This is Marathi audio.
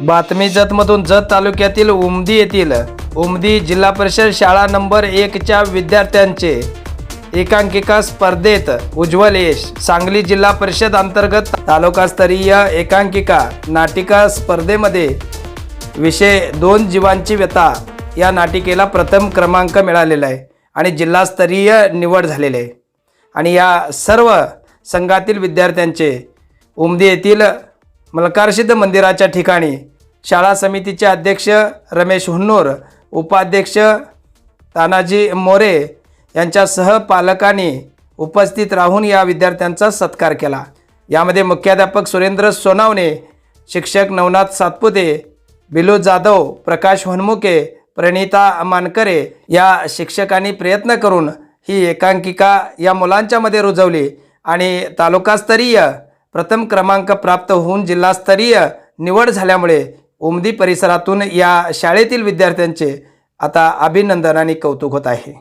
बातमी जतमधून जत तालुक्यातील उमदी येथील उमदी जिल्हा परिषद शाळा नंबर एकच्या विद्यार्थ्यांचे एकांकिका स्पर्धेत उज्ज्वल यश. सांगली जिल्हा परिषद अंतर्गत तालुकास्तरीय एकांकिका नाटिका स्पर्धेमध्ये विषय दोन जीवांची व्यथा या नाटिकेला प्रथम क्रमांक मिळालेला आहे आणि जिल्हास्तरीय निवड झालेली आहे. आणि या सर्व संघातील विद्यार्थ्यांचे उमदी येथील मलकारसिद्ध मंदिराच्या ठिकाणी शाळा समितीचे अध्यक्ष रमेश हुन्नूर उपाध्यक्ष तानाजी मोरे यांच्यासह पालकांनी उपस्थित राहून या विद्यार्थ्यांचा सत्कार केला. यामध्ये मुख्याध्यापक सुरेंद्र सोनावणे शिक्षक नवनाथ सातपुते बिलू जाधव प्रकाश हनमुके प्रणिता मानकरे या शिक्षकांनी प्रयत्न करून ही एकांकिका या मुलांच्यामध्ये रुजवली आणि तालुकास्तरीय प्रथम क्रमांक प्राप्त होऊन जिल्हास्तरीय निवड झाल्यामुळे उमदी परिसरातून या शाळेतील विद्यार्थ्यांचे आता अभिनंदन आणि कौतुक होत आहे.